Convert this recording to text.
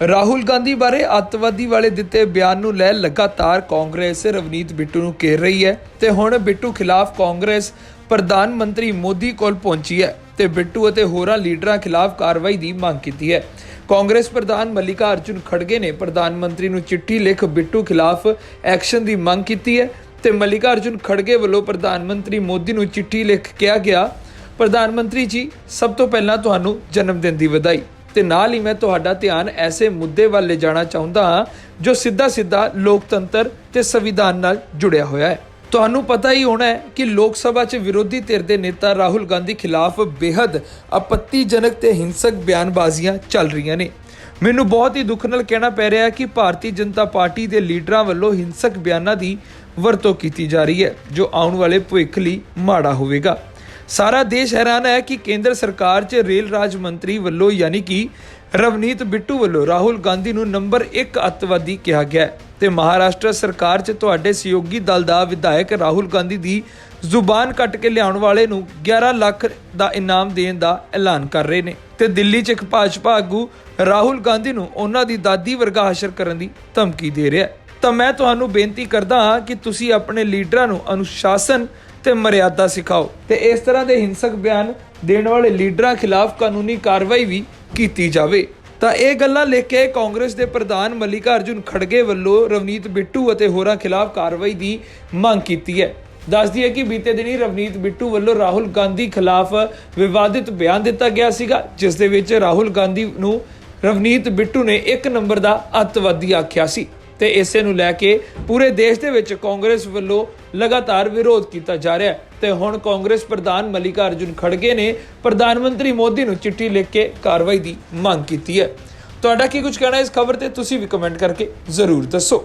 ਰਾਹੁਲ ਗਾਂਧੀ ਬਾਰੇ ਅੱਤਵਾਦੀ ਵਾਲੇ ਦਿੱਤੇ ਬਿਆਨ ਨੂੰ ਲੈ ਲਗਾਤਾਰ ਕਾਂਗਰਸ ਰਵਨੀਤ ਬਿੱਟੂ ਨੂੰ ਘੇਰ ਰਹੀ ਹੈ ਤੇ ਹੁਣ ਬਿੱਟੂ ਖਿਲਾਫ ਕਾਂਗਰਸ ਪ੍ਰਧਾਨ ਮੰਤਰੀ ਮੋਦੀ ਕੋਲ ਪਹੁੰਚੀ ਹੈ ਤੇ ਬਿੱਟੂ ਅਤੇ ਹੋਰਾਂ ਲੀਡਰਾਂ ਖਿਲਾਫ ਕਾਰਵਾਈ ਦੀ ਮੰਗ ਕੀਤੀ ਹੈ। ਕਾਂਗਰਸ ਪ੍ਰਧਾਨ ਮੱਲਿਕਾ ਅਰਜੁਨ ਖੜਗੇ ਨੇ ਪ੍ਰਧਾਨ ਮੰਤਰੀ ਨੂੰ ਚਿੱਠੀ ਲਿਖ ਬਿੱਟੂ ਖਿਲਾਫ ਐਕਸ਼ਨ ਦੀ ਮੰਗ ਕੀਤੀ ਹੈ ਤੇ ਮੱਲਿਕਾ ਅਰਜੁਨ ਖੜਗੇ ਵੱਲੋਂ ਪ੍ਰਧਾਨ ਮੰਤਰੀ ਮੋਦੀ ਨੂੰ ਚਿੱਠੀ ਲਿਖ ਕਿਹਾ ਗਿਆ, ਪ੍ਰਧਾਨ ਮੰਤਰੀ ਜੀ, ਸਭ ਤੋਂ ਪਹਿਲਾਂ ਤੁਹਾਨੂੰ ਜਨਮ ਦਿਨ ਦੀ ਵਧਾਈ। ਤੇ ਨਾਲ ਹੀ ਮੈਂ ਤੁਹਾਡਾ ਧਿਆਨ ਐਸੇ ਮੁੱਦੇ ਵੱਲ ਲੈ ਜਾਣਾ ਚਾਹੁੰਦਾ ਹਾਂ, ਜੋ ਸਿੱਧਾ ਸਿੱਧਾ ਲੋਕਤੰਤਰ ਤੇ ਸੰਵਿਧਾਨ ਨਾਲ ਜੁੜਿਆ ਹੋਇਆ ਹੈ। ਤੁਹਾਨੂੰ ਪਤਾ ਹੀ ਹੋਣਾ ਹੈ ਕਿ ਲੋਕ ਸਭਾ 'ਚ ਵਿਰੋਧੀ ਧਿਰ ਦੇ ਨੇਤਾ ਰਾਹੁਲ ਗਾਂਧੀ ਖਿਲਾਫ ਬੇहद ਆਪੱਤੀਜਨਕ ਤੇ ਹਿੰਸਕ ਬਿਆਨਬਾਜ਼ੀਆਂ ਚੱਲ ਰਹੀਆਂ ਨੇ। ਮੈਨੂੰ ਬਹੁਤ ਹੀ ਦੁੱਖ ਨਾਲ ਕਹਿਣਾ ਪੈ ਰਿਹਾ ਹੈ ਕਿ ਭਾਰਤੀ ਜਨਤਾ ਪਾਰਟੀ ਦੇ ਲੀਡਰਾਂ ਵੱਲੋਂ ਹਿੰਸਕ ਬਿਆਨਾਂ ਦੀ ਵਰਤੋਂ ਕੀਤੀ ਜਾ ਰਹੀ ਹੈ, ਜੋ ਆਉਣ ਵਾਲੇ ਭਵਿੱਖ ਲਈ ਮਾੜਾ ਹੋਵੇਗਾ। ਸਾਰਾ ਦੇਸ਼ ਹੈਰਾਨ ਹੈ ਕਿ ਕੇਂਦਰ ਸਰਕਾਰ 'ਚ ਰੇਲ ਰਾਜ ਮੰਤਰੀ ਵੱਲੋਂ ਯਾਨੀ ਕਿ ਰਵਨੀਤ ਬਿੱਟੂ ਵੱਲੋਂ ਰਾਹੁਲ ਗਾਂਧੀ ਨੂੰ ਨੰਬਰ 1 ਅੱਤਵਾਦੀ ਕਿਹਾ ਗਿਆ ਤੇ ਮਹਾਰਾਸ਼ਟਰ ਸਰਕਾਰ 'ਚ ਤੁਹਾਡੇ ਸਹਿਯੋਗੀ ਦਲ ਦਾ ਵਿਧਾਇਕ ਰਾਹੁਲ ਗਾਂਧੀ ਦੀ ਜ਼ੁਬਾਨ ਕੱਟ ਕੇ ਲਿਆਉਣ ਵਾਲੇ ਨੂੰ 11 ਲੱਖ ਦਾ ਇਨਾਮ ਦੇਣ ਦਾ ਐਲਾਨ ਕਰ ਰਹੇ ਨੇ ਤੇ ਦਿੱਲੀ 'ਚ ਇੱਕ ਭਾਜਪਾ ਆਗੂ ਰਾਹੁਲ ਗਾਂਧੀ ਨੂੰ ਉਹਨਾਂ ਦੀ ਦਾਦੀ ਵਰਗਾ ਹਾਸ਼ਰ ਕਰਨ ਦੀ ਧਮਕੀ ਦੇ ਰਿਹਾ ਹੈ। ਤਾਂ ਮੈਂ ਤੁਹਾਨੂੰ ਬੇਨਤੀ ਕਰਦਾ ਹਾਂ ਕਿ ਤੁਸੀਂ ਆਪਣੇ ਲੀਡਰਾਂ ਨੂੰ ਅਨੁਸ਼ਾਸਨ ਤੇ ਮਰਿਆਦਾ ਸਿਖਾਓ। ਤੇ ਇਸ ਤਰ੍ਹਾਂ ਦੇ ਹਿੰਸਕ ਬਿਆਨ ਦੇਣ ਵਾਲੇ ਲੀਡਰਾਂ ਖਿਲਾਫ ਕਾਨੂੰਨੀ ਕਾਰਵਾਈ ਵੀ ਕੀਤੀ ਜਾਵੇ। ਤਾਂ ਇਹ ਗੱਲਾਂ ਲਿਖ ਕੇ ਕਾਂਗਰਸ ਦੇ ਪ੍ਰਧਾਨ ਮੱਲਿਕਾ ਅਰਜੁਨ ਖੜਗੇ ਵੱਲੋਂ ਰਵਨੀਤ ਬਿੱਟੂ ਅਤੇ ਹੋਰਾਂ ਖਿਲਾਫ ਕਾਰਵਾਈ ਦੀ ਮੰਗ ਕੀਤੀ ਹੈ। ਦੱਸਦੀ ਹੈ ਕਿ ਬੀਤੇ ਦਿਨੀ ਰਵਨੀਤ ਬਿੱਟੂ ਵੱਲੋਂ ਰਾਹੁਲ ਗਾਂਧੀ ਖਿਲਾਫ ਵਿਵਾਦਿਤ ਬਿਆਨ ਦਿੱਤਾ ਗਿਆ ਸੀਗਾ, ਜਿਸ ਦੇ ਵਿੱਚ ਰਾਹੁਲ ਗਾਂਧੀ ਨੂੰ ਰਵਨੀਤ ਬਿੱਟੂ ਨੇ ਇੱਕ ਨੰਬਰ ਦਾ ਅੱਤਵਾਦੀ ਆਖਿਆ ਸੀ। ਤੇ ਇਸੇ ਨੂੰ ਲੈ ਕੇ ਪੂਰੇ ਦੇਸ਼ ਦੇ ਵਿੱਚ ਕਾਂਗਰਸ ਵੱਲੋਂ ਲਗਾਤਾਰ ਵਿਰੋਧ ਕੀਤਾ ਜਾ ਰਿਹਾ ਹੈ। ਤੇ ਹੁਣ ਕਾਂਗਰਸ ਪ੍ਰਧਾਨ ਮੱਲਿਕਾ ਅਰਜੁਨ ਖੜਗੇ ਨੇ ਪ੍ਰਧਾਨ ਮੰਤਰੀ ਮੋਦੀ ਨੂੰ ਚਿੱਠੀ ਲਿਖ ਕੇ ਕਾਰਵਾਈ ਦੀ ਮੰਗ ਕੀਤੀ ਹੈ। ਤੁਹਾਡਾ ਕੀ ਕੁਝ ਕਹਿਣਾ ਇਸ ਖਬਰ ਤੇ ਤੁਸੀਂ ਵੀ ਕਮੈਂਟ ਕਰਕੇ ਜ਼ਰੂਰ ਦੱਸੋ।